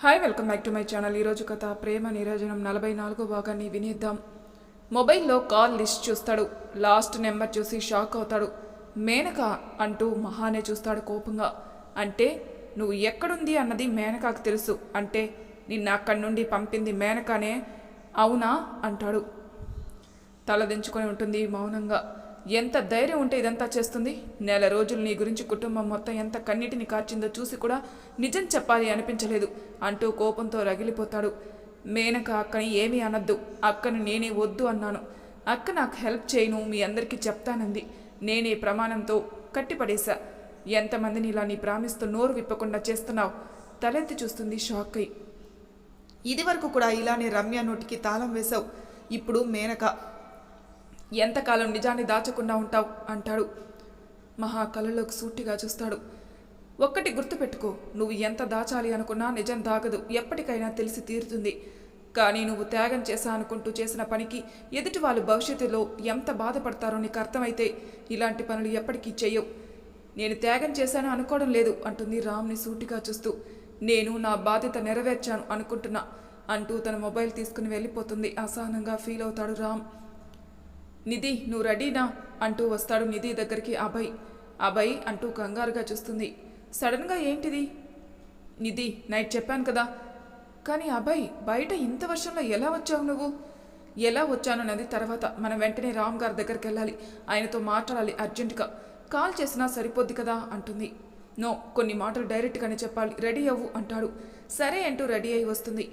Hi welcome back to my channel ఈరోజు కథ ప్రేమ నిరోజనం నలభై నాలుగో భాగాన్ని వినేద్దాం. మొబైల్లో కాల్ లిస్ట్ చూస్తాడు. లాస్ట్ నెంబర్ చూసి షాక్ అవుతాడు. మేనక అంటూ మహానే చూస్తాడు కోపంగా. అంటే నువ్వు ఎక్కడుంది అన్నది మేనకాకు తెలుసు. అంటే నిన్న అక్కడి నుండి పంపింది మేనకానే అవునా? అంటాడు. తలదించుకొని ఉంటుంది మౌనంగా. ఎంత ధైర్యం ఉంటే ఇదంతా చేస్తుంది? నెల రోజులు నీ గురించి కుటుంబం మొత్తం ఎంత కన్నీటిని కార్చిందో చూసి కూడా నిజం చెప్పాలి అనిపించలేదు. అంటూ కోపంతో రగిలిపోతాడు. మేనక అక్కని ఏమీ అనద్దు. అక్కను నేనే వద్దు అన్నాను. అక్క నాకు హెల్ప్ చేయను మీ అందరికీ చెప్తానంది. నేనే ప్రమాణంతో కట్టిపడేశా. ఎంతమందిని ఇలా నీ ప్రామిస్తూ నోరు విప్పకుండా చేస్తున్నావు? తలెత్తి చూస్తుంది షాక్. అయి ఇదివరకు కూడా ఇలానే రమ్య నోటికి తాళం వేశావు. ఇప్పుడు మేనక ఎంతకాలం నిజాన్ని దాచకుండా ఉంటావు? అంటాడు. మహా కళ్ళలోకి సూటిగా చూస్తాడు. ఒక్కటి గుర్తుపెట్టుకో నువ్వు ఎంత దాచాలి అనుకున్నా నిజం దాగదు. ఎప్పటికైనా తెలిసి తీరుతుంది. కానీ నువ్వు త్యాగం చేశా అనుకుంటూ చేసిన పనికి ఎదుటి వాళ్ళు భవిష్యత్తులో ఎంత బాధపడతారో నీకు అర్థమైతే ఇలాంటి పనులు ఎప్పటికీ చేయవు. నేను త్యాగం చేశాను అనుకోవడం లేదు అంటుంది రామ్ని సూటిగా చూస్తూ. నేను నా బాధ్యత నెరవేర్చాను అనుకుంటున్నా అంటూ తన మొబైల్ తీసుకుని వెళ్ళిపోతుంది. అసహనంగా ఫీల్ అవుతాడు రామ్. నిధి నువ్వు రెడీనా అంటూ వస్తాడు నిధి దగ్గరికి అభయ్. అభయ్ అంటూ కంగారుగా చూస్తుంది. సడన్గా ఏంటిది? నిధి నైట్ చెప్పాను కదా. కానీ అభయ్ బయట ఇంత వర్షంలో ఎలా వచ్చావు నువ్వు? ఎలా వచ్చానన్నది తర్వాత మనం వెంటనే రామ్ గారి దగ్గరికి వెళ్ళాలి. ఆయనతో మాట్లాడాలి అర్జెంటుగా. కాల్ చేసినా సరిపోద్ది కదా అంటుంది. నో కొన్ని మాటలు డైరెక్ట్గానే చెప్పాలి. రెడీ అవ్వు అంటాడు. సరే అంటూ రెడీ అయి వస్తుంది.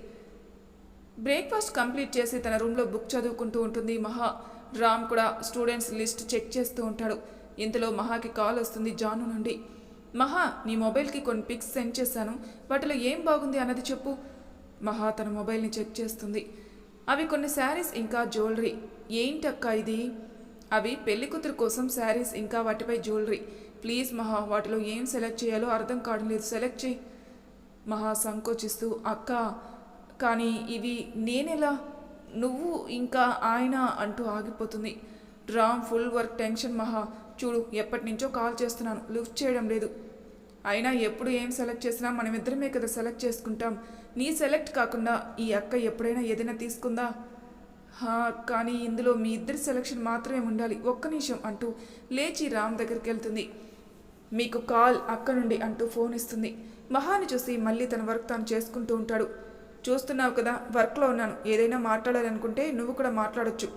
బ్రేక్ఫాస్ట్ కంప్లీట్ చేసి తన రూమ్లో బుక్ చదువుకుంటూ ఉంటుంది మహా. రామ్ కూడా స్టూడెంట్స్ లిస్ట్ చెక్ చేస్తూ ఉంటాడు. ఇంతలో మహాకి కాల్ వస్తుంది జాను నుండి. మహా నీ మొబైల్కి కొన్ని పిక్స్ సెండ్ చేశాను. వాటిలో ఏం బాగుంది అన్నది చెప్పు. మహా తన మొబైల్ని చెక్ చేస్తుంది. అవి కొన్ని శారీస్ ఇంకా జ్యువెలరీ. ఏంటక్క ఇది? అవి పెళ్ళి కూతురు కోసం శారీస్ ఇంకా వాటిపై జ్యువెలరీ. ప్లీజ్ మహా వాటిలో ఏం సెలెక్ట్ చేయాలో అర్థం కావడం లేదు. సెలెక్ట్ చేయి. మహా సంకోచిస్తూ అక్క కానీ ఇవి నేనెలా? నువ్వు ఇంకా ఆయన అంటూ ఆగిపోతుంది. రామ్ ఫుల్ వర్క్ టెన్షన్ మహా. చూడు ఎప్పటి నుంచో కాల్ చేస్తున్నాను. లిఫ్ట్ చేయడం లేదు. అయినా ఎప్పుడు ఏం సెలెక్ట్ చేసినా మనం ఇద్దరమే కదా సెలెక్ట్ చేసుకుంటాం. నీ సెలెక్ట్ కాకుండా ఈ అక్క ఎప్పుడైనా ఏదైనా తీసుకుందా? హా కానీ ఇందులో మీ ఇద్దరి సెలెక్షన్ మాత్రమే ఉండాలి. ఒక్క నిమిషం అంటూ లేచి రామ్ దగ్గరికి వెళ్తుంది. మీకు కాల్ అక్క నుండి అంటూ ఫోన్ ఇస్తుంది. మహాని చూసి మళ్ళీ తన వర్క్ తాను చేసుకుంటూ ఉంటాడు. చూస్తున్నావు కదా వర్క్లో ఉన్నాను. ఏదైనా మాట్లాడాలనుకుంటే నువ్వు కూడా మాట్లాడొచ్చు.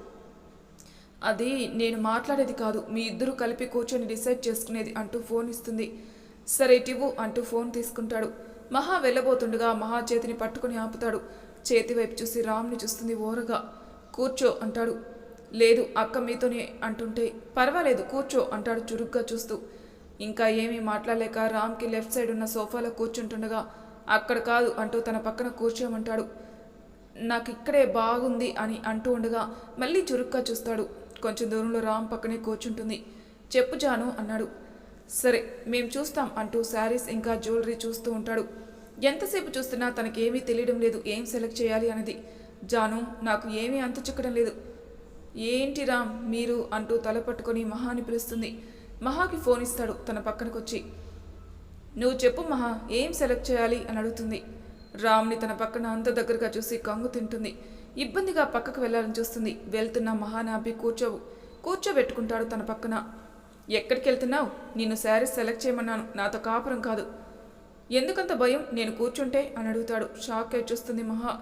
అది నేను మాట్లాడేది కాదు. మీ ఇద్దరు కలిపి కూర్చొని డిసైడ్ చేసుకునేది అంటూ ఫోన్ ఇస్తుంది. సరే ఇటివ్వు అంటూ ఫోన్ తీసుకుంటాడు. మహా వెళ్ళబోతుండగా మహా చేతిని పట్టుకుని ఆపుతాడు. చేతి వైపు చూసి రామ్ని చూస్తుంది ఓరగా. కూర్చో అంటాడు. లేదు అక్క మీతోనే అంటుంటే పర్వాలేదు కూర్చో అంటాడు చురుగ్గా చూస్తూ. ఇంకా ఏమీ మాట్లాడలేక రామ్కి లెఫ్ట్ సైడ్ ఉన్న సోఫాలో కూర్చుంటుండగా అక్కడ కాదు అంటూ తన పక్కన కూర్చోమంటాడు. నాకు ఇక్కడే బాగుంది అని అంటూ ఉండగా మళ్ళీ చురుగ్గా చూస్తాడు. కొంచెం దూరంలో రామ్ పక్కనే కూర్చుంటుంది. చెప్పు జాను అన్నాడు. సరే మేం చూస్తాం అంటూ శారీస్ ఇంకా జ్యువెలరీ చూస్తూ ఉంటాడు. ఎంతసేపు చూస్తున్నా తనకేమీ తెలియడం లేదు. ఏం సెలెక్ట్ చేయాలి అనేది. జాను నాకు ఏమీ అంత చిక్కడం లేదు. ఏంటి రామ్ మీరు అంటూ తల పట్టుకొని మహాని పిలుస్తుంది. మహాకి ఫోన్ ఇస్తాడు తన పక్కనకొచ్చి. నువ్వు చెప్పు మహా ఏం సెలెక్ట్ చేయాలి అని అడుగుతుంది. రామ్ని తన పక్కన అంత దగ్గరగా చూసి కంగు తింటుంది. ఇబ్బందిగా పక్కకు వెళ్ళాలని చూస్తుంది. వెళ్తున్న మహానాభి కూర్చోవు. కూర్చోబెట్టుకుంటాడు తన పక్కన. ఎక్కడికి వెళ్తున్నావు? నిన్ను శారీస్ సెలెక్ట్ చేయమన్నాను. నాతో కాపురం కాదు. ఎందుకంత భయం? నేను కూర్చుంటే? అని అడుగుతాడు. షాక్ అయి చూస్తుంది మహా.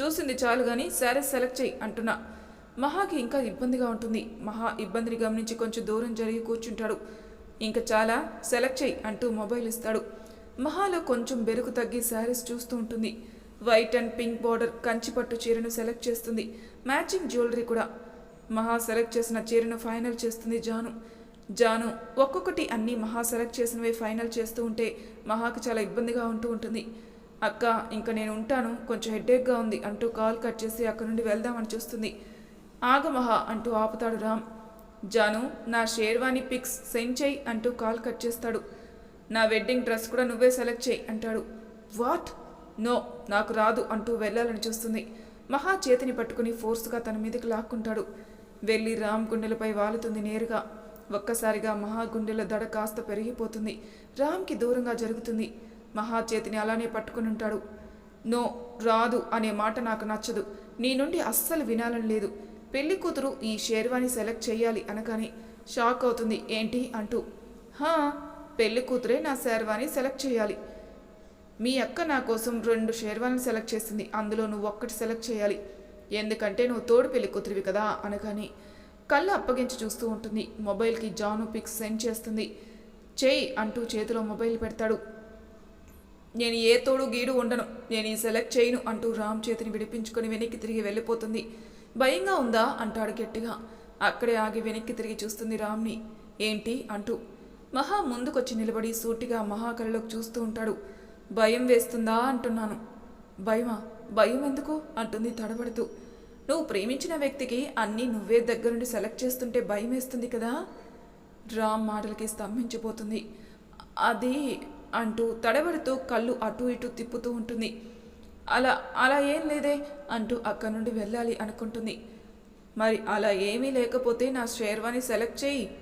చూసింది చాలు కానీ శారీస్ సెలెక్ట్ చేయి అంటున్నా. మహాకి ఇంకా ఇబ్బందిగా ఉంటుంది. మహా ఇబ్బందిని గమనించి కొంచెం దూరం జరిగి కూర్చుంటాడు. ఇంకా చాలా సెలెక్ట్ చేయి అంటూ మొబైల్ ఇస్తాడు. మహాలో కొంచెం బెరుకు తగ్గి శారీస్ చూస్తూ ఉంటుంది. వైట్ అండ్ పింక్ బార్డర్ కంచిపట్టు చీరను సెలెక్ట్ చేస్తుంది. మ్యాచింగ్ జ్యువెలరీ కూడా. మహా సెలెక్ట్ చేసిన చీరను ఫైనల్ చేస్తుంది జాను. జాను ఒక్కొక్కటి అన్నీ మహా సెలెక్ట్ చేసినవి ఫైనల్ చేస్తూ ఉంటే మహాకి చాలా ఇబ్బందిగా ఉంటూ ఉంటుంది. అక్క ఇంకా నేను ఉంటాను. కొంచెం హెడ్ఏక్గా ఉంది అంటూ కాల్ కట్ చేసి అక్కడి నుండి వెళ్దామని చూస్తుంది. ఆగ మహా అంటూ ఆపుతాడు రామ్. జాను నా షేర్వాణి పిక్స్ సెండ్ చేయి అంటూ కాల్ కట్ చేస్తాడు. నా వెడ్డింగ్ డ్రెస్ కూడా నువ్వే సెలెక్ట్ చేయి అంటాడు. వాట్? నో నాకు రాదు అంటూ వెళ్ళాలని చూస్తుంది. మహా చేతిని పట్టుకుని ఫోర్స్గా తన మీదకి లాక్కుంటాడు. వెళ్ళి రామ్ గుండెలపై వాలుతుంది నేరుగా. ఒక్కసారిగా మహా గుండెల దడ కాస్త పెరిగిపోతుంది. రామ్కి దూరంగా జరుగుతుంది. మహా చేతిని అలానే పట్టుకుని ఉంటాడు. నో రాదు అనే మాట నాకు నచ్చదు. నీ నుండి అస్సలు వినాలని లేదు. పెళ్ళి కూతురు ఈ షేర్వాణి సెలెక్ట్ చేయాలి అనగానే షాక్ అవుతుంది. ఏంటి అంటూ హా పెళ్ళి కూతురే నా శేర్వాణి సెలెక్ట్ చేయాలి. మీ అక్క నా కోసం రెండు షేర్వాణి సెలెక్ట్ చేసింది. అందులో నువ్వు ఒక్కటి సెలెక్ట్ చేయాలి. ఎందుకంటే నువ్వు తోడు పెళ్ళి కూతురివి కదా అనగానే కళ్ళు అప్పగించి చూస్తూ ఉంటుంది. మొబైల్కి జాను పిక్స్ సెండ్ చేస్తుంది. చేయి అంటూ చేతిలో మొబైల్ పెడతాడు. నేను ఏ తోడు గీడు ఉండను. నేను ఈ సెలెక్ట్ చేయను అంటూ రామ్ చేతిని విడిపించుకొని వెనక్కి తిరిగి వెళ్ళిపోతుంది. భయంగా ఉందా? అంటాడు గట్టిగా. అక్కడే ఆగి వెనక్కి తిరిగి చూస్తుంది రామ్ని. ఏంటి? అంటూ. మహా ముందుకొచ్చి నిలబడి సూటిగా మహాకళలోకి చూస్తూ ఉంటాడు. భయం వేస్తుందా? అంటున్నాను. భయమా? భయం ఎందుకు? అంటుంది తడబడుతూ. నువ్వు ప్రేమించిన వ్యక్తికి అన్నీ నువ్వే దగ్గరుండి సెలెక్ట్ చేస్తుంటే భయం వేస్తుంది కదా? రామ్ మాటలకి స్తంభించిపోతుంది. అది అంటూ తడబడుతూ కళ్ళు అటు ఇటు తిప్పుతూ ఉంటుంది. అలా అలా ఏం లేదే అంటూ అక్కడి నుండి వెళ్ళాలి అనుకుంటుంది. మరి అలా ఏమీ లేకపోతే నా షేర్వాణి సెలెక్ట్ చేయి.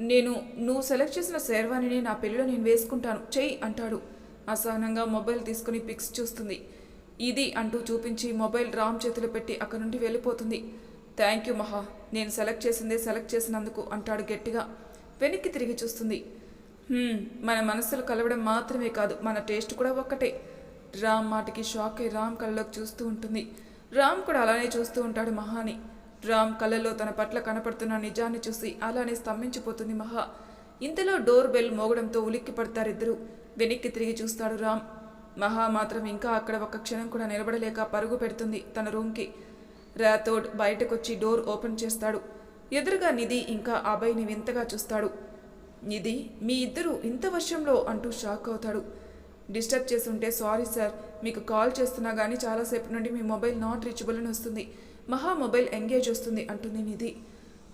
నేను నువ్వు సెలెక్ట్ చేసిన శేర్వాణిని నా పెళ్ళిలో నేను వేసుకుంటాను. చెయ్యి అంటాడు. అసహనంగా మొబైల్ తీసుకుని పిక్స్ చూస్తుంది. ఇది అంటూ చూపించి మొబైల్ రామ్ చేతిలో పెట్టి అక్కడి నుండి వెళ్ళిపోతుంది. థ్యాంక్ యూ మహా నేను సెలెక్ట్ చేసిందే సెలెక్ట్ చేసినందుకు అంటాడు గట్టిగా. వెనక్కి తిరిగి చూస్తుంది. మన మనసులు కలవడం మాత్రమే కాదు మన టేస్ట్ కూడా ఒక్కటే. రామ్ మాటకి షాక్ అయి రామ్ కళ్ళలోకి చూస్తూ ఉంటుంది. రామ్ కూడా అలానే చూస్తూ ఉంటాడు మహాని. రామ్ కళ్ళల్లో తన పట్ల కనపడుతున్న నిజాన్ని చూసి అలానే స్తంభించిపోతుంది మహా. ఇంతలో డోర్ బెల్ మోగడంతో ఉలిక్కి పడతారిద్దరూ. వెనక్కి తిరిగి చూస్తాడు రామ్. మహా మాత్రం ఇంకా అక్కడ ఒక క్షణం కూడా నిలబడలేక పరుగు పెడుతుంది తన రూమ్కి. రాథోడ్ బయటకొచ్చి డోర్ ఓపెన్ చేస్తాడు. ఎదురుగా నిధి ఇంకా అభయ్ని వింతగా చూస్తాడు. నిధి మీ ఇద్దరు ఇంత వర్షంలో అంటూ షాక్ అవుతాడు. డిస్టర్బ్ చేస్తుంటే సారీ సార్ మీకు కాల్ చేస్తున్నా కానీ చాలాసేపు నుండి మీ మొబైల్ నాట్ రీచబుల్ అని వస్తుంది. మహా మొబైల్ ఎంగేజ్ వస్తుంది అంటుంది నిధి.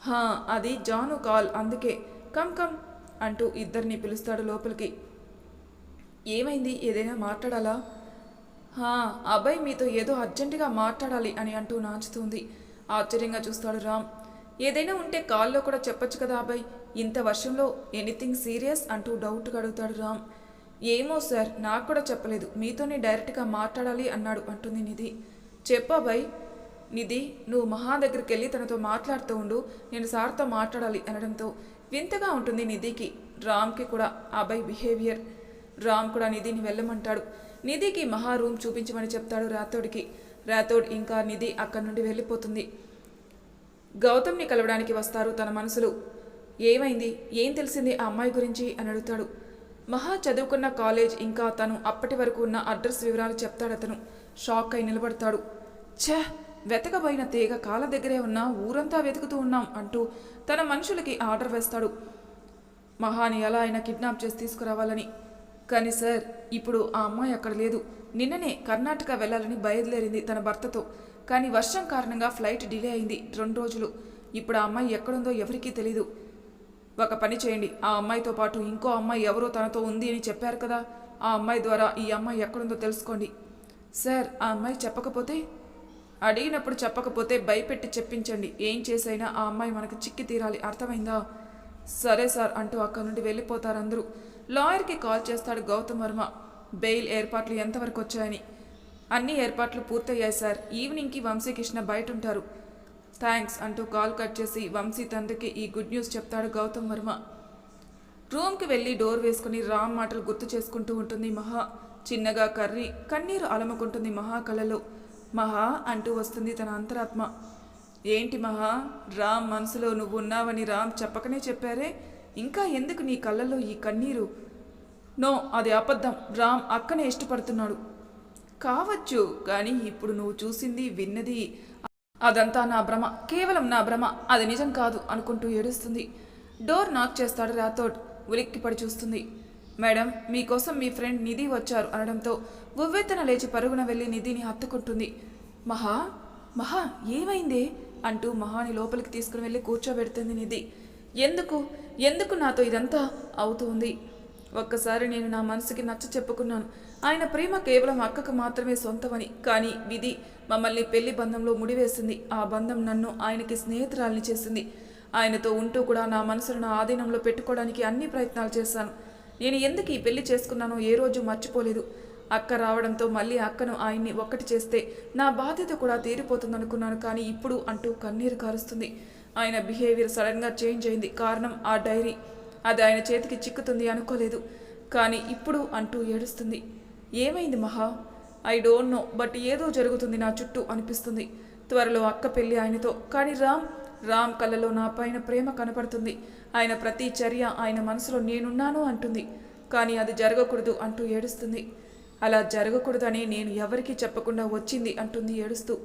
హా అది జాను కాల్ అందుకే. కమ్ కమ్ అంటూ ఇద్దరిని పిలుస్తాడు లోపలికి. ఏమైంది? ఏదైనా మాట్లాడాలా? హా అబ్బాయి మీతో ఏదో అర్జెంటుగా మాట్లాడాలి అని అంటూ నాచుతుంది. ఆశ్చర్యంగా చూస్తాడు రామ్. ఏదైనా ఉంటే కాల్లో కూడా చెప్పొచ్చు కదా అబ్బాయి. ఇంత వర్షంలో ఎనీథింగ్ సీరియస్? అంటూ డౌట్గా అడుగుతాడు రామ్. ఏమో సార్ నాకు కూడా చెప్పలేదు. మీతోనే డైరెక్ట్గా మాట్లాడాలి అన్నాడు అంటుంది నిధి. చెప్పాబాయ్ నిధి నువ్వు మహా దగ్గరికి వెళ్ళి తనతో మాట్లాడుతూ ఉండు. నేను సార్తో మాట్లాడాలి అనడంతో వింతగా ఉంటుంది నిధికి. రామ్కి కూడా ఆ అబ్బాయి బిహేవియర్. రామ్ కూడా నిధిని వెళ్ళమంటాడు. నిధికి మహా రూమ్ చూపించమని చెప్తాడు రాథోడ్కి. రాథోడ్ ఇంకా నిధి అక్కడి నుండి వెళ్ళిపోతుంది. గౌతమ్ని కలవడానికి వస్తారు తన మనసులు. ఏమైంది? ఏం తెలిసింది ఆ అమ్మాయి గురించి? అని అడుగుతాడు. మహా చదువుకున్న కాలేజ్ ఇంకా తను అప్పటి వరకు ఉన్న అడ్రస్ వివరాలు చెప్తాడు అతను. షాక్ అయి నిలబడతాడు. ఛ వెతకబోయిన తీగ కాల దగ్గరే ఉన్న ఊరంతా వెతుకుతూ ఉన్నాం అంటూ తన మనుషులకి ఆర్డర్ వేస్తాడు. మహాని ఎలా అయినా కిడ్నాప్ చేసి తీసుకురావాలని. కానీ సార్ ఇప్పుడు ఆ అమ్మాయి అక్కడ లేదు. నిన్ననే కర్ణాటక వెళ్ళాలని బయలుదేరింది తన భర్తతో. కానీ వర్షం కారణంగా ఫ్లైట్ డిలే అయింది రెండు రోజులు. ఇప్పుడు ఆ అమ్మాయి ఎక్కడుందో ఎవరికీ తెలీదు. ఒక పని చేయండి. ఆ అమ్మాయితో పాటు ఇంకో అమ్మాయి ఎవరో తనతో ఉంది అని చెప్పారు కదా ఆ అమ్మాయి ద్వారా ఈ అమ్మాయి ఎక్కడుందో తెలుసుకోండి. సార్ ఆ అమ్మాయి చెప్పకపోతే? అడిగినప్పుడు చెప్పకపోతే భయపెట్టి చెప్పించండి. ఏం చేసైనా ఆ అమ్మాయి మనకు చిక్కి తీరాలి. అర్థమైందా? సరే సార్ అంటూ అక్కడి నుండి వెళ్ళిపోతారు అందరూ లాయర్కి కాల్ చేస్తాడు గౌతమ్ వర్మ. బెయిల్ ఏర్పాట్లు ఎంతవరకు వచ్చాయని? అన్ని ఏర్పాట్లు పూర్తయ్యాయి సార్. ఈవినింగ్కి వంశీకృష్ణ బయట ఉంటారు థ్యాంక్స్ అంటూ కాల్ కట్ చేసి వంశీ తండ్రికి ఈ గుడ్ న్యూస్ చెప్తాడు గౌతమ్ వర్మ. రూమ్కి వెళ్ళి డోర్ వేసుకుని రామ్ మాటలు గుర్తు చేసుకుంటూ ఉంటుంది మహా. చిన్నగా కర్రీ కన్నీరు అలముకుంటుంది మహా కళలో. మహా అంటూ వస్తుంది తన అంతరాత్మ. ఏంటి మహా? రామ్ మనసులో నువ్వు ఉన్నావని రామ్ చెప్పకనే చెప్పారే? ఇంకా ఎందుకు నీ కళ్ళల్లో ఈ కన్నీరు? నో అది అబద్ధం. రామ్ అక్కనే ఇష్టపడుతున్నాడు. కావచ్చు కానీ ఇప్పుడు నువ్వు చూసింది విన్నది అదంతా నా భ్రమ. కేవలం నా భ్రమ. అది నిజం కాదు అనుకుంటూ ఏడుస్తుంది. డోర్ నాక్ చేస్తాడు రాథోడ్. ఉలిక్కిపడి చూస్తుంది. మేడం మీకోసం మీ ఫ్రెండ్ నిధి వచ్చారు అనడంతో ఉవ్వెత్తన లేచి పరుగున వెళ్ళి నిధిని హత్తుకుంటుంది. మహా మహా ఏమైందే? అంటూ మహాని లోపలికి తీసుకుని వెళ్ళి కూర్చోబెడుతుంది నిధి. ఎందుకు? ఎందుకు నాతో ఇదంతా అవుతుంది ఒక్కసారి నేను నా మనసుకి నచ్చ చెప్పుకున్నాను. ఆయన ప్రేమ కేవలం అక్కకు మాత్రమే సొంతమని కానీ విధి మమ్మల్ని పెళ్ళి బంధంలో ముడివేసింది. ఆ బంధం నన్ను ఆయనకి స్నేహితురాల్ని చేసింది. ఆయనతో ఉంటూ కూడా నా మనసును నా ఆధీనంలో పెట్టుకోవడానికి అన్ని ప్రయత్నాలు చేశాను. నేను ఎందుకు ఈ పెళ్ళి చేసుకున్నానో ఏ రోజు మర్చిపోలేదు. అక్క రావడంతో మళ్ళీ అక్కను ఆయన్ని ఒక్కటి చేస్తే నా బాధ్యత కూడా తీరిపోతుందనుకున్నాను కానీ ఇప్పుడు అంటూ కన్నీరు కారుస్తుంది. ఆయన బిహేవియర్ సడన్గా చేంజ్ అయింది. కారణం ఆ డైరీ. అది ఆయన చేతికి చిక్కుతుంది అనుకోలేదు. కానీ ఇప్పుడు అంటూ ఏడుస్తుంది. ఏమైంది మహా? ఐ డోంట్ నో బట్ ఏదో జరుగుతుంది నా చుట్టూ అనిపిస్తుంది. త్వరలో అక్క పెళ్ళి ఆయనతో. కానీ రామ్ రామ్ కళ్ళలో నా పైన ప్రేమ కనపడుతుంది. ఆయన ప్రతి చర్య ఆయన మనసులో నేనున్నాను అంటుంది. కానీ అది జరగకూడదు అంటూ ఏడుస్తుంది. అలా జరగకూడదని నేను ఎవరికీ చెప్పకుండా వచ్చింది అంటుంది ఏడుస్తూ.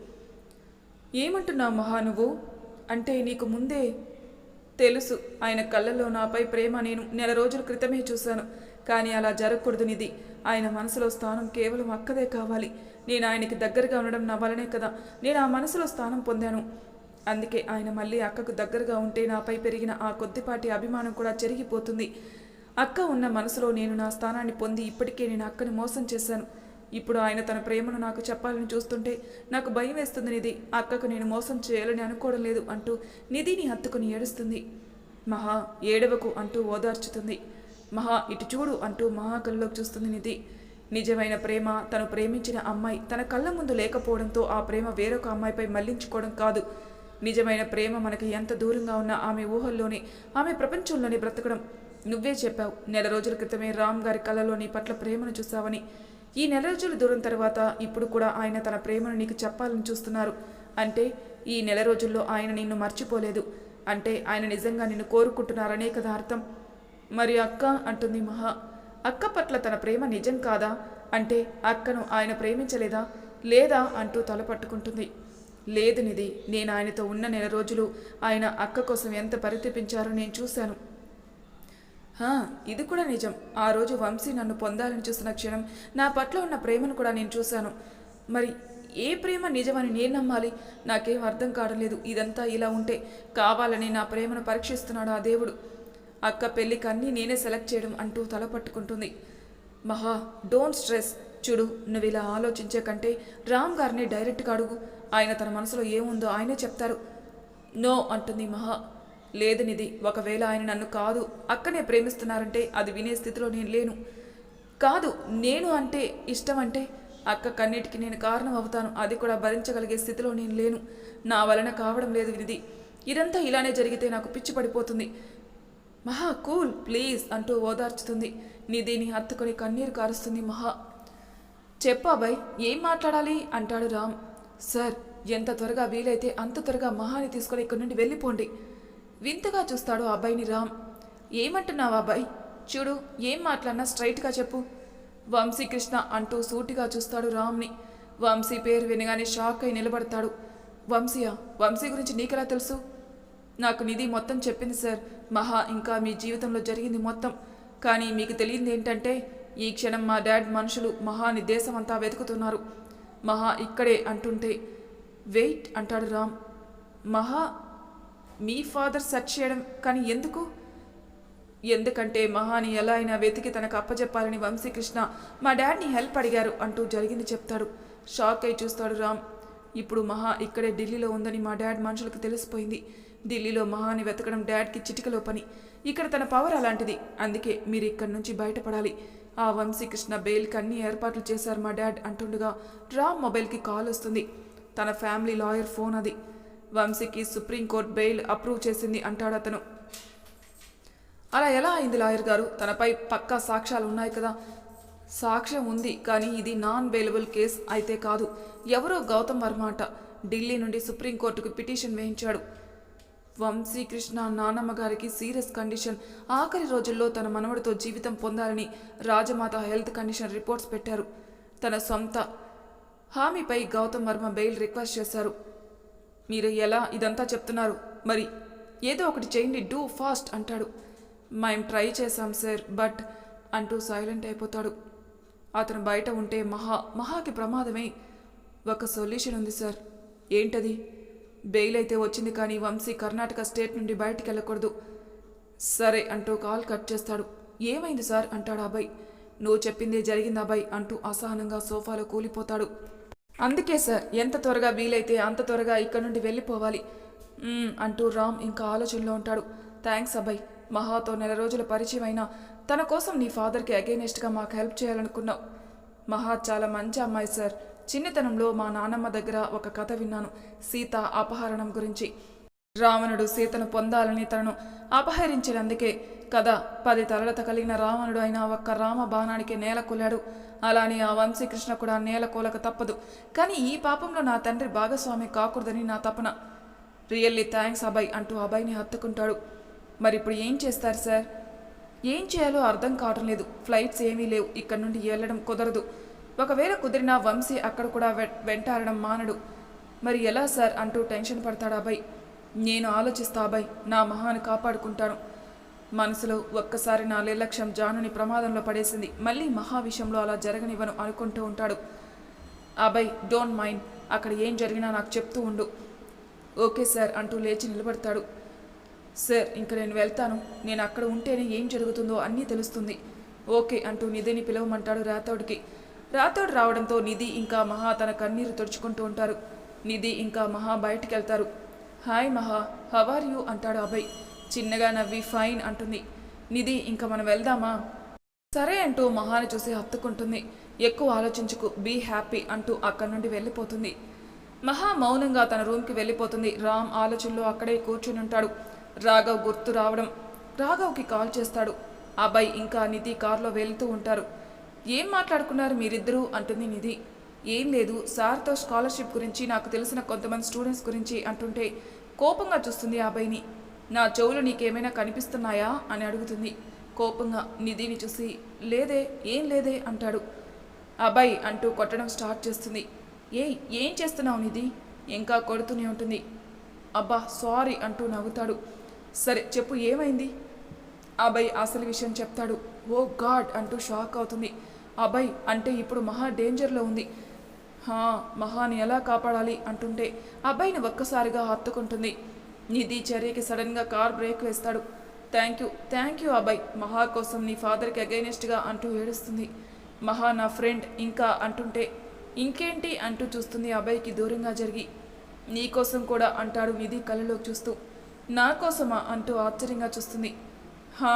ఏమంటున్నావు మహా నువ్వు? అంటే నీకు ముందే తెలుసు. ఆయన కళ్ళల్లో నాపై ప్రేమ నేను నెల రోజుల క్రితమే చూశాను. కానీ అలా జరగకూడదు నిధి. ఆయన మనసులో స్థానం కేవలం అక్కదే కావాలి. నేను ఆయనకి దగ్గరగా ఉండడం నా వలనే కదా. నేను ఆ మనసులో స్థానం పొందాను. అందుకే ఆయన మళ్ళీ అక్కకు దగ్గరగా ఉంటే నాపై పెరిగిన ఆ కొద్దిపాటి అభిమానం కూడా చెరిగిపోతుంది. అక్క ఉన్న మనసులో నేను నా స్థానాన్ని పొంది ఇప్పటికే నేను అక్కని మోసం చేశాను. ఇప్పుడు ఆయన తన ప్రేమను నాకు చెప్పాలని చూస్తుంటే నాకు భయం వేస్తుంది నిధి. అక్కకు నేను మోసం చేయాలని అనుకోవడం లేదు అంటూ నిధిని హత్తుకుని ఏడుస్తుంది. మహా ఏడవకు అంటూ ఓదార్చుతుంది. మహా ఇటు చూడు అంటూ మహా కళ్ళలోకి చూస్తుంది నిధి. నిజమైన ప్రేమ తను ప్రేమించిన అమ్మాయి తన కళ్ళ ముందు లేకపోవడంతో ఆ ప్రేమ వేరొక అమ్మాయిపై మళ్ళించుకోవడం కాదు. నిజమైన ప్రేమ మనకి ఎంత దూరంగా ఉన్నా ఆమె ఊహల్లోనే ఆమె ప్రపంచంలోనే బ్రతకడం. నువ్వే చెప్పావు నెల రోజుల క్రితమే రామ్ గారి కళ్ళలో నీ పట్ల ప్రేమను చూసావని ఈ నెల రోజుల దూరం తర్వాత ఇప్పుడు కూడా ఆయన తన ప్రేమను నీకు చెప్పాలని చూస్తున్నారు. అంటే ఈ నెల రోజుల్లో ఆయన నిన్ను మర్చిపోలేదు. అంటే ఆయన నిజంగా నిన్ను కోరుకుంటున్నారనే కదా అర్థం. మరి అక్క అంటుంది మహా. అక్క పట్ల తన ప్రేమ నిజం కాదా? అంటే అక్కను ఆయన ప్రేమించలేదా? లేదా? అంటూ తల పట్టుకుంటుంది. లేదు నిధి నేను ఆయనతో ఉన్న నెల రోజులు ఆయన అక్క కోసం ఎంత పరితపించారో నేను చూశాను. ఇది కూడా నిజం. ఆ రోజు వంశీ నన్ను పొందాలని చూసిన క్షణం నా పట్ల ఉన్న ప్రేమను కూడా నేను చూశాను. మరి ఏ ప్రేమ నిజమని నేను నమ్మాలి? నాకేం అర్థం కావడం ఇదంతా ఇలా ఉంటే కావాలని నా ప్రేమను పరీక్షిస్తున్నాడు ఆ దేవుడు. అక్క పెళ్ళికి అన్నీ నేనే సెలెక్ట్ చేయడం అంటూ తల పట్టుకుంటుంది. మహా డోంట్ స్ట్రెస్. చూడు నువ్వు ఇలా ఆలోచించే కంటే రామ్ గారిని డైరెక్ట్గా అడుగు. ఆయన తన మనసులో ఏముందో ఆయనే చెప్తారు. నో అంటుంది మహా. లేదు నిధి ఒకవేళ ఆయన నన్ను కాదు అక్కనే ప్రేమిస్తున్నారంటే అది వినే స్థితిలో నేను లేను. కాదు నేను అంటే ఇష్టం అంటే అక్క కన్నిటికి నేను కారణం అవుతాను అది కూడా భరించగలిగే స్థితిలో నేను లేను. నా వలన కావడం లేదు నిధి. ఇదంతా ఇలానే జరిగితే నాకు పిచ్చి పడిపోతుంది. మహా కూల్ ప్లీజ్ అంటూ ఓదార్చుతుంది. నిధిని హత్తుకొని కన్నీరు కారుస్తుంది మహా. చెప్పాబాయ్ ఏం మాట్లాడాలి? అంటాడు రామ్. సార్ ఎంత త్వరగా వీలైతే అంత త్వరగా మహాని తీసుకొని ఇక్కడి నుండి వెళ్ళిపోండి. వింతగా చూస్తాడు ఆ అబ్బాయిని రామ్. ఏమంటున్నావు అబ్బాయి? చూడు ఏం మాట్లాడినా స్ట్రైట్గా చెప్పు. వంశీకృష్ణ అంటూ సూటిగా చూస్తాడు రామ్ని. వంశీ పేరు వినగానే షాక్ అయి నిలబడతాడు. వంశీయా వంశీ గురించి నీకెలా తెలుసు? నాకు నిధి మొత్తం చెప్పింది సార్. మహా ఇంకా మీ జీవితంలో జరిగింది మొత్తం. కానీ మీకు తెలియంది ఏంటంటే ఈ క్షణం మా డాడ్ మనుషులు మహాని దేశం అంతా వెతుకుతున్నారు. మహా ఇక్కడే అంటుంటే వెయిట్ అంటాడు రామ్. మహా మీ ఫాదర్ సెర్చ్ చేయడం కానీ ఎందుకు? ఎందుకంటే మహాని ఎలా అయినా వెతికి తనకు అప్పచెప్పాలని వంశీకృష్ణ మా డాడ్ని హెల్ప్ అడిగారు అంటూ జరిగింది చెప్తాడు. షాక్ అయి చూస్తాడు రామ్. ఇప్పుడు మహా ఇక్కడే ఢిల్లీలో ఉందని మా డాడ్ మనుషులకు తెలిసిపోయింది. ఢిల్లీలో మహాని వెతకడం డాడ్కి చిటికలో పని. ఇక్కడ తన పవర్ అలాంటిది. అందుకే మీరు ఇక్కడి నుంచి బయటపడాలి. ఆ వంశీకృష్ణ బెయిల్కి అన్ని ఏర్పాట్లు చేశారు మా డాడ్ అంటుండగా రామ్ మొబైల్కి కాల్ వస్తుంది. తన ఫ్యామిలీ లాయర్ ఫోన్ అది. వంశీకి సుప్రీంకోర్టు బెయిల్ అప్రూవ్ చేసింది అంటాడు అతను. అలా ఎలా అయింది లాయర్ గారు? తనపై పక్కా సాక్ష్యాలు ఉన్నాయి కదా. సాక్ష్యం ఉంది కానీ ఇది నాన్ బెయిలబుల్ కేస్ అయితే కాదు. ఎవరో గౌతమ్ వర్మ అట. ఢిల్లీ నుండి సుప్రీంకోర్టుకు పిటిషన్ వేయించాడు. వంశీకృష్ణ నానమ్మ గారికి సీరియస్ కండిషన్. ఆఖరి రోజుల్లో తన మనవడితో జీవితం పొందాలని రాజమాత హెల్త్ కండిషన్ రిపోర్ట్స్ పెట్టారు. తన సొంత హామీపై గౌతమ్ వర్మ బెయిల్ రిక్వెస్ట్ చేశారు. మీరు ఎలా ఇదంతా చెప్తున్నారు? మరి ఏదో ఒకటి చేయండి డూ ఫాస్ట్ అంటాడు. మేం ట్రై చేశాం సార్ బట్ అంటూ సైలెంట్ అయిపోతాడు. అతను బయట ఉంటే మహా మహాకి ప్రమాదమే. ఒక సొల్యూషన్ ఉంది సార్. ఏంటది? బెయిల్ అయితే వచ్చింది కానీ వంశీ కర్ణాటక స్టేట్ నుండి బయటికి వెళ్ళకూడదు. సరే అంటూ కాల్ కట్ చేస్తాడు. ఏమైంది సార్? అంటాడు అబ్బాయి. నువ్వు చెప్పిందే జరిగింది అబ్బాయి అంటూ అసహనంగా సోఫాలో కూలిపోతాడు. అందుకే సార్ ఎంత త్వరగా వీలైతే అంత త్వరగా ఇక్కడ నుండి వెళ్ళిపోవాలి. అంటూ రామ్ ఇంకా ఆలోచనలో ఉంటాడు. థ్యాంక్స్ అబ్బాయి. మహాతో నెల రోజుల పరిచయం అయినా తన కోసం నీ ఫాదర్కి అగైనెస్ట్గా మాకు హెల్ప్ చేయాలనుకున్నావు. మహా చాలా మంచి అమ్మాయి సార్. చిన్నతనంలో మా నానమ్మ దగ్గర ఒక కథ విన్నాను. సీత అపహరణం గురించి. రావణుడు సీతను పొందాలని తనను అపహరించినందుకే కదా పది తలలత కలిగిన రావణుడు అయిన ఒక్క రామ బాణానికి నేల కూలాడు. అలానే ఆ వంశీకృష్ణ కూడా నేల కూలక తప్పదు. కానీ ఈ పాపంలో నా తండ్రి భాగస్వామి కాకూడదని నా తపన. రియల్లీ థ్యాంక్స్ అబ్బాయి అంటూ అబ్బాయిని హత్తుకుంటాడు. మరి ఇప్పుడు ఏం చేస్తారు సార్? ఏం చేయాలో అర్థం కావడం లేదు. ఫ్లైట్స్ ఏమీ లేవు. ఇక్కడ నుండి వెళ్ళడం కుదరదు. ఒకవేళ కుదిరినా వంశీ అక్కడ కూడా వె- వెంటాడడం మానడు. మరి ఎలా సార్? అంటూ టెన్షన్ పడతాడు అబ్బాయి నేను ఆలోచిస్తా అబ్బాయి నా మహాను కాపాడుకుంటాను. మనసులో ఒక్కసారి నా నిర్లక్ష్యం జానుని ప్రమాదంలో పడేసింది. మళ్ళీ మహా విషయంలో అలా జరగనివ్వను అనుకుంటూ ఉంటాడు. అబ్బాయి డోంట్ మైండ్. అక్కడ ఏం జరిగినా నాకు చెప్తూ ఉండు. ఓకే సార్ అంటూ లేచి నిలబడతాడు. సార్ ఇంక నేను వెళ్తాను. నేను అక్కడ ఉంటేనే ఏం జరుగుతుందో అన్నీ తెలుస్తుంది. ఓకే అంటూ నిధిని పిలవమంటాడు రాథోడ్కి. రాథోడ్ రావడంతో నిధి ఇంకా మహా తన కన్నీరు తుడుచుకుంటూ ఉంటారు. నిధి ఇంకా మహా బయటికి వెళ్తారు హాయ్ మహా హవార్ యూ? అంటాడు అభయ్. చిన్నగా నవ్వి ఫైన్ అంటుంది. నిధి ఇంకా మనం వెళ్దామా? సరే అంటూ మహాని చూసి హత్తుకుంటుంది. ఎక్కువ ఆలోచించుకు బీ హ్యాపీ అంటూ అక్కడి నుండి వెళ్ళిపోతుంది. మహా మౌనంగా తన రూమ్కి వెళ్ళిపోతుంది. రామ్ ఆలోచనలో అక్కడే కూర్చుని ఉంటాడు. రాఘవ్ గుర్తు రావడం రాఘవ్కి కాల్ చేస్తాడు. అబ్బాయి ఇంకా నిధి కారులో వెళ్తూ ఉంటారు. ఏం మాట్లాడుకున్నారు మీరిద్దరూ? అంటుంది నిధి. ఏం లేదు సార్తో స్కాలర్షిప్ గురించి నాకు తెలిసిన కొంతమంది స్టూడెంట్స్ గురించి అంటుంటే కోపంగా చూస్తుంది అబ్బాయిని. నా చెవులు నీకేమైనా కనిపిస్తున్నాయా? అని అడుగుతుంది. కోపంగా నిధిని చూసి లేదే ఏం లేదే? అంటాడు. అబ్బాయి అంటూ కొట్టడం స్టార్ట్ చేస్తుంది. ఏయ్ ఏం చేస్తున్నావు నిధి? ఇంకా కొడుతూనే ఉంటుంది. అబ్బా సారీ అంటూ నవ్వుతాడు. సరే చెప్పు ఏమైంది? అబ్బాయి అసలు విషయం చెప్తాడు. ఓ గాడ్ అంటూ షాక్ అవుతుంది. అబ్బాయి అంటే ఇప్పుడు మహా డేంజర్లో ఉంది. హా మహాని ఎలా కాపాడాలి? అంటుంటే అబ్బాయిని ఒక్కసారిగా హత్తుకుంటుంది. నిధి చర్యకి సడన్గా కార్ బ్రేక్ వేస్తాడు. థ్యాంక్ యూ థ్యాంక్ యూ అబ్బాయి మహా కోసం నీ ఫాదర్కి అగైనెస్ట్గా అంటూ ఏడుస్తుంది. మహా నా ఫ్రెండ్ ఇంకా అంటుంటే ఇంకేంటి అంటూ చూస్తుంది అబ్బాయికి దూరంగా జరిగి. నీకోసం కూడా అంటాడు నిధి కళ్ళలోకి చూస్తూ. నా కోసమా అంటూ ఆశ్చర్యంగా చూస్తుంది. హా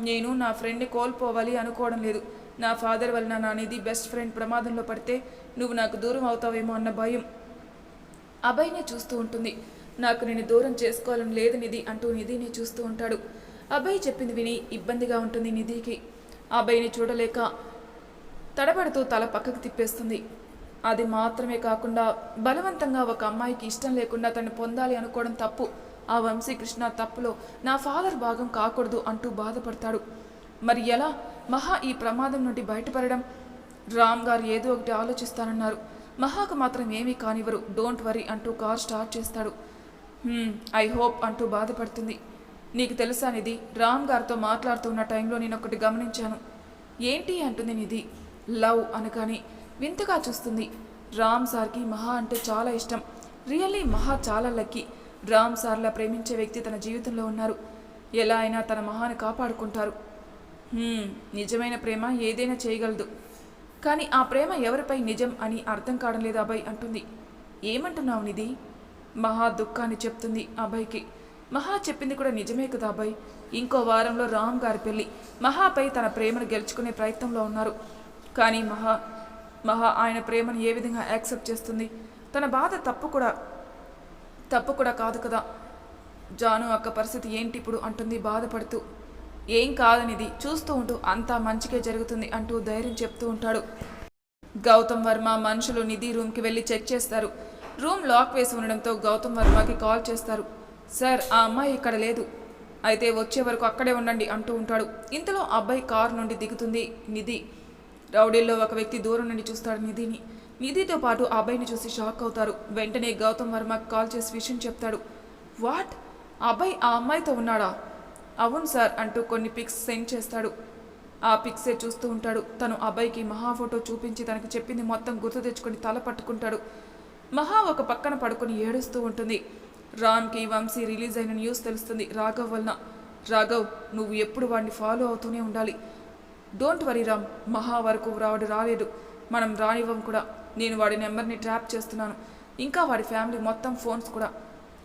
నేను నా ఫ్రెండ్ని కోల్పోవాలి అనుకోవడం లేదు. నా ఫాదర్ వలన నా నిధి బెస్ట్ ఫ్రెండ్ ప్రమాదంలో పడితే నువ్వు నాకు దూరం అవుతావేమో అన్న భయం అభయ్ని చూస్తూ ఉంటుంది. నాకు నేను దూరం చేసుకోవాలని లేదు నిధి అంటూ నిధిని చూస్తూ ఉంటాడు. అభయ్ చెప్పింది విని ఇబ్బందిగా ఉంటుంది నిధికి. అభయ్ని చూడలేక తడబడుతూ తల పక్కకు తిప్పేస్తుంది. అది మాత్రమే కాకుండా బలవంతంగా ఒక అమ్మాయికి ఇష్టం లేకుండా తను పొందాలి అనుకోవడం తప్పు. ఆ వంశీకృష్ణ తప్పులో నా ఫాదర్ భాగం కాకూడదు అంటూ బాధపడతాడు. మరి ఎలా? మహా ఈ ప్రమాదం నుండి బయటపడడం? రామ్ గారు ఏదో ఒకటి ఆలోచిస్తానన్నారు. మహాకు మాత్రం ఏమీ కానివ్వరు. డోంట్ వరీ అంటూ కార్ స్టార్ట్ చేస్తాడు. ఐ హోప్ అంటూ బాధపడుతుంది. నీకు తెలుసా నిధి రామ్ గారితో మాట్లాడుతున్న టైంలో నేను ఒకటి గమనించాను. ఏంటి అంటుంది నిధి లవ్ అనగాని వింతగా చూస్తుంది. రామ్ సార్కి మహా అంటే చాలా ఇష్టం. రియల్లీ మహా చాలా లక్కీ. రామ్ సార్లా ప్రేమించే వ్యక్తి తన జీవితంలో ఉన్నారు. ఎలా అయినా తన మహాని కాపాడుకుంటారు. నిజమైన ప్రేమ ఏదైనా చేయగలదు. కానీ ఆ ప్రేమ ఎవరిపై నిజం అని అర్థం కావడం లేదు అబ్బాయి అంటుంది. ఏమంటున్నావు నిధి? మహా దుఃఖాన్ని చెప్తుంది అభయ్కి. మహా చెప్పింది కూడా నిజమే కదా అభయ్. ఇంకో వారంలో రామ్ గారి పెళ్ళి. మహాపై తన ప్రేమను గెలుచుకునే ప్రయత్నంలో ఉన్నారు. కానీ మహా మహా ఆయన ప్రేమను ఏ విధంగా యాక్సెప్ట్ చేస్తుంది? తన బాధ తప్పు కూడా తప్పు కూడా కాదు కదా. జాను అక్క పరిస్థితి ఏంటి ఇప్పుడు అంటుంది బాధపడుతూ. ఏం కాదనిది చూస్తూ ఉంటూ అంతా మంచిగా జరుగుతుంది అంటూ ధైర్యం చెప్తూ ఉంటాడు. గౌతమ్ వర్మ మనుషులు నిధి రూమ్కి వెళ్ళి చెక్ చేస్తారు. రూమ్ లాక్ వేసి ఉండడంతో గౌతమ్ వర్మకి కాల్ చేస్తారు. సార్ ఆ అమ్మాయి ఇక్కడ లేదు. అయితే వచ్చే వరకు అక్కడే ఉండండి అంటూ ఉంటాడు. ఇంతలో అబ్బాయి కారు నుండి దిగుతుంది. నిధి. రౌడీల్లో ఒక వ్యక్తి దూరం నుండి చూస్తాడు నిధిని. నిధితో పాటు అబ్బాయిని చూసి షాక్ అవుతారు. వెంటనే గౌతమ్ వర్మకి కాల్ చేసి విషయం చెప్తాడు. వాట్? అబ్బాయి ఆ అమ్మాయితో ఉన్నాడా? అవును సార్ అంటూ కొన్ని పిక్స్ సెండ్ చేస్తాడు. ఆ పిక్సే చూస్తూ ఉంటాడు. తను అబ్బాయికి మహా ఫోటో చూపించి తనకు చెప్పింది మొత్తం గుర్తు తెచ్చుకొని తల పట్టుకుంటాడు. మహా ఒక పక్కన పడుకొని ఏడుస్తూ ఉంటుంది. రామ్కి వంశీ రిలీజ్ అయిన న్యూస్ తెలుస్తుంది రాఘవ్ వలన. రాఘవ్ నువ్వు ఎప్పుడు వాడిని ఫాలో అవుతూనే ఉండాలి. డోంట్ వరీ రామ్ మహా వరకు రావడు రాలేదు. మనం రానివ్వం కూడా. నేను వాడి నెంబర్ని ట్రాప్ చేస్తున్నాను. ఇంకా వాడి ఫ్యామిలీ మొత్తం ఫోన్స్ కూడా.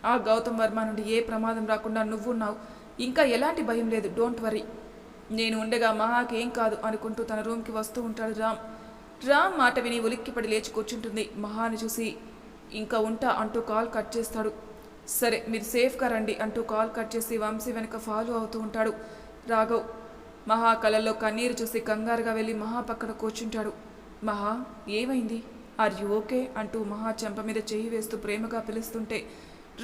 ఆ గౌతమ్ వర్మ నుండి ఏ ప్రమాదం రాకుండా నువ్వున్నావు ఇంకా ఎలాంటి భయం లేదు డోంట్ వరీ. నేను ఉండగా మహాకి ఏం కాదు అనుకుంటూ తన రూమ్కి వస్తూ ఉంటాడు రామ్. రామ్ మాట విని ఉలిక్కిపడి లేచి కూర్చుంటుంది. మహాని చూసి ఇంకా ఉంటా అంటూ కాల్ కట్ చేస్తాడు. సరే మీరు సేఫ్గా రండి అంటూ కాల్ కట్ చేసి వంశీ వెనక ఫాలో అవుతూ ఉంటాడు. రాఘవ్ మహా కలలో కన్నీరు చూసి కంగారుగా వెళ్ళి మహా పక్కన కూర్చుంటాడు. మహా ఏమైంది? Are you okay? అంటూ మహా చెంప మీద చేయి వేస్తూ ప్రేమగా పిలుస్తుంటే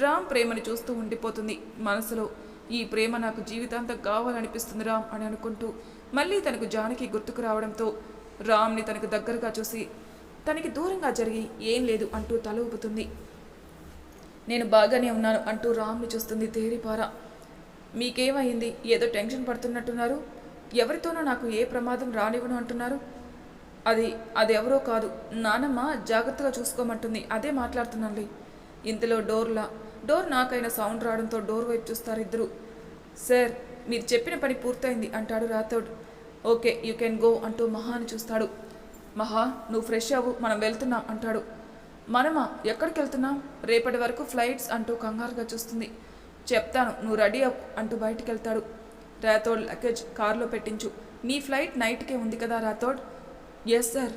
రామ్ ప్రేమని చూస్తూ ఉండిపోతుంది మనసులో. ఈ ప్రేమ నాకు జీవితాంతం కావాలనిపిస్తుంది రామ్ అని అనుకుంటూ మళ్ళీ తనకు జానకి గుర్తుకు రావడంతో రామ్ని తనకు దగ్గరగా చూసి తనకి దూరంగా జరిగి ఏం లేదు అంటూ తల ఊపుతుంది. నేను బాగానే ఉన్నాను అంటూ రామ్ని చూస్తుంది తేరిపార. మీకేమైంది? ఏదో టెన్షన్ పడుతున్నట్టున్నారు? ఎవరితోనో నాకు ఏ ప్రమాదం రానివ్వను అంటున్నారు? అది అది ఎవరో కాదు. నానమ్మ జాగ్రత్తగా చూసుకోమంటుంది. అదే మాట్లాడుతున్నానులే. ఇంతలో డోర్లా డోర్ నాకైన సౌండ్ రావడంతో డోర్ వైపు చూస్తారు ఇద్దరు సార్ మీరు చెప్పిన పని పూర్తయింది అంటాడు Rathod. Okay you can go అంటూ మహాని చూస్తాడు. మహా నువ్వు ఫ్రెష్ అవ్వు మనం వెళ్తున్నాం అంటాడు. మనమా ఎక్కడికి వెళ్తున్నాం? రేపటి వరకు ఫ్లైట్స్ అంటూ కంగారుగా చూస్తుంది. చెప్తాను నువ్వు రెడీ అవ్వు అంటూ బయటికి వెళ్తాడు. రాథోడ్ లగేజ్ కారులో పెట్టించు. నీ ఫ్లైట్ నైట్కే ఉంది కదా రాథోడ్? ఎస్ సార్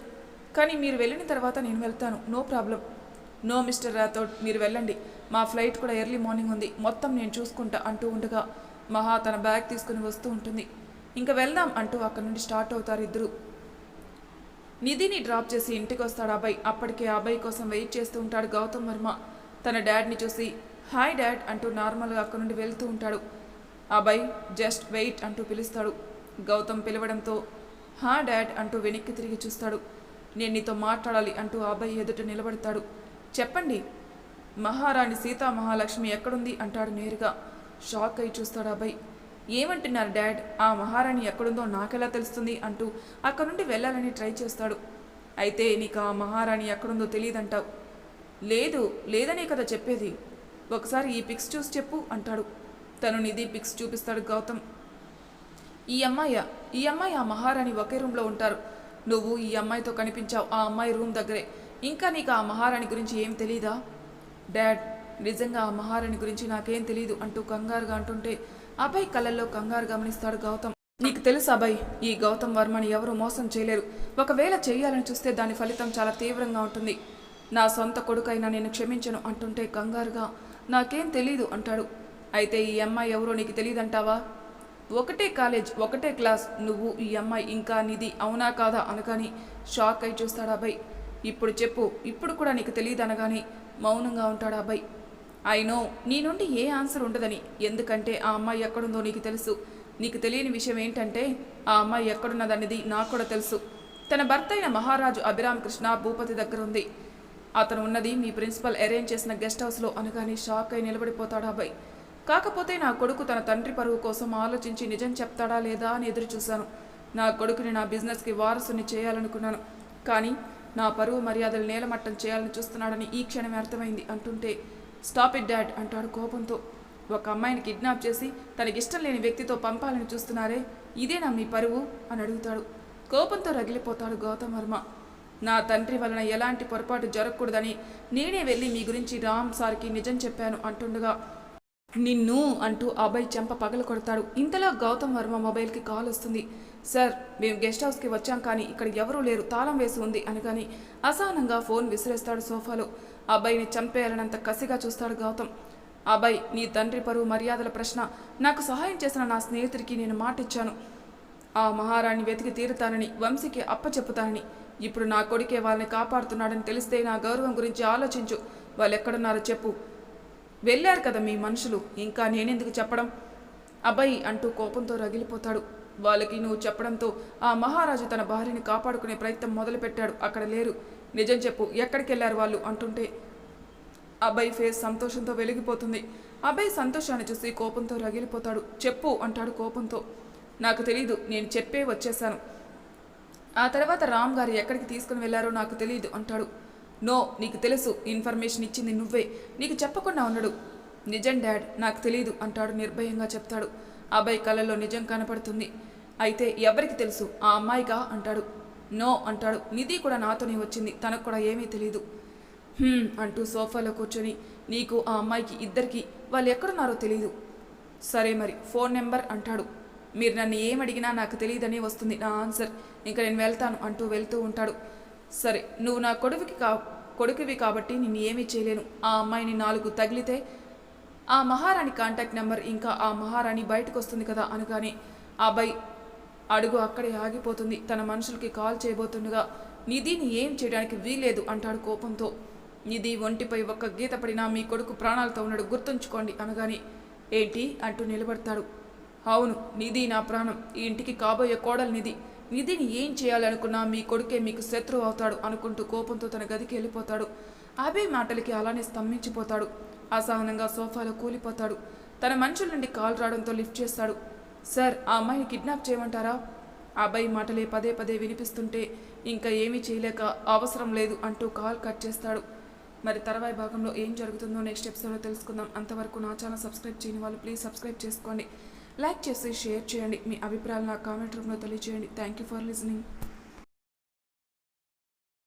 కానీ మీరు వెళ్ళిన తర్వాత నేను వెళ్తాను. No problem no mister Rathod మీరు వెళ్ళండి. మా ఫ్లైట్ కూడా ఎర్లీ మార్నింగ్ ఉంది. మొత్తం నేను చూసుకుంటా అంటూ ఉండగా మహా తన బ్యాగ్ తీసుకుని వస్తూ ఉంటుంది. ఇంకా వెళ్దాం అంటూ అక్కడి నుండి స్టార్ట్ అవుతారు ఇద్దరు. నిధిని డ్రాప్ చేసి ఇంటికి వస్తాడు అబ్బాయి. అప్పటికే ఆ అబ్బాయి కోసం వెయిట్ చేస్తూ ఉంటాడు గౌతమ్ వర్మ. తన డాడ్ని చూసి హాయ్ డాడ్ అంటూ నార్మల్గా అక్కడి నుండి వెళ్తూ ఉంటాడు. అబ్బాయి జస్ట్ వెయిట్ అంటూ పిలుస్తాడు. గౌతమ్ పిలవడంతో హా డాడ్ అంటూ వెనక్కి తిరిగి చూస్తాడు. నేను నీతో మాట్లాడాలి అంటూ ఆ అబ్బాయి ఎదుట నిలబడతాడు. చెప్పండి మహారాణి సీతా మహాలక్ష్మి ఎక్కడుంది? అంటాడు నేరుగా. షాక్ అయి చూస్తాడు అబ్బాయి. ఏమంటున్నారు డాడ్? ఆ మహారాణి ఎక్కడుందో నాకెలా తెలుస్తుంది అంటూ అక్కడ నుండి వెళ్ళాలని ట్రై చేస్తాడు. అయితే నీకు ఆ మహారాణి ఎక్కడుందో తెలియదంటావు. లేదు లేదనే కదా చెప్పేది. ఒకసారి ఈ పిక్స్ చూసి చెప్పు అంటాడు. తను నిధి పిక్స్ చూపిస్తాడు గౌతమ్. ఈ అమ్మాయి ఈ అమ్మాయి ఆ మహారాణి ఒకే రూమ్లో ఉంటారు. నువ్వు ఈ అమ్మాయితో కనిపించావు ఆ అమ్మాయి రూమ్ దగ్గరే. ఇంకా నీకు ఆ మహారాణి గురించి ఏం తెలీదా? డాడ్ నిజంగా ఆ మహారాణి గురించి నాకేం తెలియదు అంటూ కంగారుగా అంటుంటే అభయ్ కళ్ళల్లో కంగారు గమనిస్తాడు గౌతమ్. నీకు తెలుసు అభయ్ ఈ గౌతమ్ వర్మని ఎవరు మోసం చేయలేరు. ఒకవేళ చేయాలని చూస్తే దాని ఫలితం చాలా తీవ్రంగా ఉంటుంది. నా సొంత కొడుకైనా నేను క్షమించను అంటుంటే కంగారుగా నాకేం తెలీదు అంటాడు. అయితే ఈ అమ్మాయి ఎవరో నీకు తెలియదంటావా ఒకటే కాలేజ్ ఒకటే క్లాస్ నువ్వు ఈ అమ్మాయి ఇంకా నిధి అవునా కాదా అనగాని షాక్ అయి చూస్తాడు అబ్బాయి ఇప్పుడు చెప్పు ఇప్పుడు కూడా నీకు తెలియదు అనగాని మౌనంగా ఉంటాడు అబ్బాయి ఐ నో నీ నుండి ఏ ఆన్సర్ ఉండదని. ఎందుకంటే ఆ అమ్మాయి ఎక్కడుందో నీకు తెలుసు. నీకు తెలియని విషయం ఏంటంటే ఆ అమ్మాయి ఎక్కడున్నదనేది నాకు కూడా తెలుసు. తన భర్త అయిన మహారాజు అభిరామ్ కృష్ణ భూపతి దగ్గర ఉంది. అతను ఉన్నది మీ ప్రిన్సిపల్ అరేంజ్ చేసిన గెస్ట్ హౌస్లో అనగానే షాక్ అయి నిలబడిపోతాడు అబ్బాయి. కాకపోతే నా కొడుకు తన తండ్రి పరువు కోసం ఆలోచించి నిజం చెప్తాడా లేదా అని ఎదురు చూశాను. నా కొడుకుని నా బిజినెస్కి వారసుని చేయాలనుకున్నాను. కానీ నా పరువు మర్యాదలు నేలమట్టం చేయాలని చూస్తున్నాడని ఈ క్షణమే అర్థమైంది అంటుంటే స్టాప్ ఇట్ డాడ్ అంటాడు కోపంతో. ఒక అమ్మాయిని కిడ్నాప్ చేసి తనకిష్టం లేని వ్యక్తితో పంపాలని చూస్తున్నారే ఇదేనా మీ పరువు? అని అడుగుతాడు. కోపంతో రగిలిపోతాడు గౌతమ్ వర్మ. నా తండ్రి వలన ఎలాంటి పొరపాటు జరగకూడదని నేనే వెళ్ళి మీ గురించి రామ్ సార్కి నిజం చెప్పాను అంటుండగా నిన్ను అంటూ అబ్బాయి చెంప పగల కొడతాడు. ఇంతలో గౌతమ్ వర్మ మొబైల్కి కాల్ వస్తుంది. సార్ మేము గెస్ట్ హౌస్కి వచ్చాం కానీ ఇక్కడ ఎవరూ లేరు తాళం వేసి ఉంది అనగాని అసహనంగా ఫోన్ విసిరేస్తాడు సోఫాలో. అబ్బాయిని చంపేయాలనంత కసిగా చూస్తాడు గౌతమ్. అబ్బాయి నీ తండ్రి పరువు మర్యాదల ప్రశ్న. నాకు సహాయం చేసిన నా స్నేహితుడికి నేను మాటిచ్చాను. ఆ మహారాణి వెతికి తీరుతానని వంశీకి అప్పచెప్పుతానని. ఇప్పుడు నా కొడుకే వాళ్ళని కాపాడుతున్నాడని తెలిస్తే నా గౌరవం గురించి ఆలోచించు. వాళ్ళు ఎక్కడున్నారో చెప్పు. వెళ్ళారు కదా మీ మనుషులు. ఇంకా నేనెందుకు చెప్పడం? అబ్బాయి అంటూ కోపంతో రగిలిపోతాడు. వాళ్ళకి నువ్వు చెప్పడంతో ఆ మహారాజు తన భార్యని కాపాడుకునే ప్రయత్నం మొదలుపెట్టాడు. అక్కడ లేరు. నిజం చెప్పు ఎక్కడికి వెళ్ళారు వాళ్ళు అంటుంటే అబ్బాయి ఫేస్ సంతోషంతో వెలిగిపోతుంది. అబ్బాయి సంతోషాన్ని చూసి కోపంతో రగిలిపోతాడు. చెప్పు అంటాడు కోపంతో. నాకు తెలీదు నేను చెప్పే వచ్చేసాను ఆ తర్వాత రామ్ గారు ఎక్కడికి తీసుకుని వెళ్ళారో నాకు తెలియదు అంటాడు. నో నీకు తెలుసు ఇన్ఫర్మేషన్ ఇచ్చింది నువ్వే. నీకు చెప్పకుండా ఉన్నాడు నిజం డాడ్ నాకు తెలియదు అంటాడు నిర్భయంగా చెప్తాడు. అబ్బాయి కళ్ళలో నిజం కనపడుతుంది. అయితే ఎవరికి తెలుసు ఆ అమ్మాయిగా అంటాడు. నో అంటాడు. నిధి కూడా నాతోనే వచ్చింది. తనకు కూడా ఏమీ తెలియదు అంటూ సోఫాలో కూర్చొని నీకు ఆ అమ్మాయికి ఇద్దరికి వాళ్ళు ఎక్కడున్నారో తెలియదు సరే మరి ఫోన్ నెంబర్ అంటాడు. మీరు నన్ను ఏం అడిగినా నాకు తెలియదని వస్తుంది. నా ఆన్సర్. ఇంకా నేను వెళ్తాను అంటూ వెళ్తూ ఉంటాడు. సరే నువ్వు నా కొడుకుకి కా కొడుకువి కాబట్టి నేను ఏమీ చేయలేను. ఆ అమ్మాయిని నాలుగు తగిలితే ఆ మహారాణి కాంటాక్ట్ నెంబర్ ఇంకా ఆ మహారాణి బయటకు వస్తుంది కదా అనగానే ఆ అబ్బాయి అడుగు అక్కడే ఆగిపోతుంది. తన మనుషులకి కాల్ చేయబోతుండగా నిధిని ఏం చేయడానికి వీలేదు అంటాడు కోపంతో. నిధి ఒంటిపై ఒక్క గీత పడినా మీ కొడుకు ప్రాణాలతో ఉన్నాడు గుర్తుంచుకోండి అనగానే ఏంటి? అంటూ నిలబడతాడు. అవును నిధి నా ప్రాణం. ఈ ఇంటికి కాబోయే కోడలు నిధి. నిధిని ఏం చేయాలనుకున్నా మీ కొడుకే మీకు శత్రువు అవుతాడు అనుకుంటూ కోపంతో తన గదికి వెళ్ళిపోతాడు. అభే మాటలకి అలానే స్తంభించిపోతాడు. అసహనంగా సోఫాలో కూలిపోతాడు. తన మనుషుల నుండి కాల్ రావడంతో లిఫ్ట్ చేస్తాడు. సార్ ఆ అమ్మాయిని కిడ్నాప్ చేయమంటారా? అబ్బాయి మాటలే పదే పదే వినిపిస్తుంటే ఇంకా ఏమీ చేయలేక అవసరం లేదు అంటూ కాల్ కట్ చేస్తాడు. మరి తర్వాయి భాగంలో ఏం జరుగుతుందో నెక్స్ట్ ఎపిసోడ్లో తెలుసుకుందాం. అంతవరకు నా ఛానల్ సబ్స్క్రైబ్ చేయని వాళ్ళు ప్లీజ్ సబ్స్క్రైబ్ చేసుకోండి. లైక్ చేసి షేర్ చేయండి. మీ అభిప్రాయాలు నా కామెంట్ రూమ్లో తెలియజేయండి థ్యాంక్ యూ ఫర్ లిసనింగ్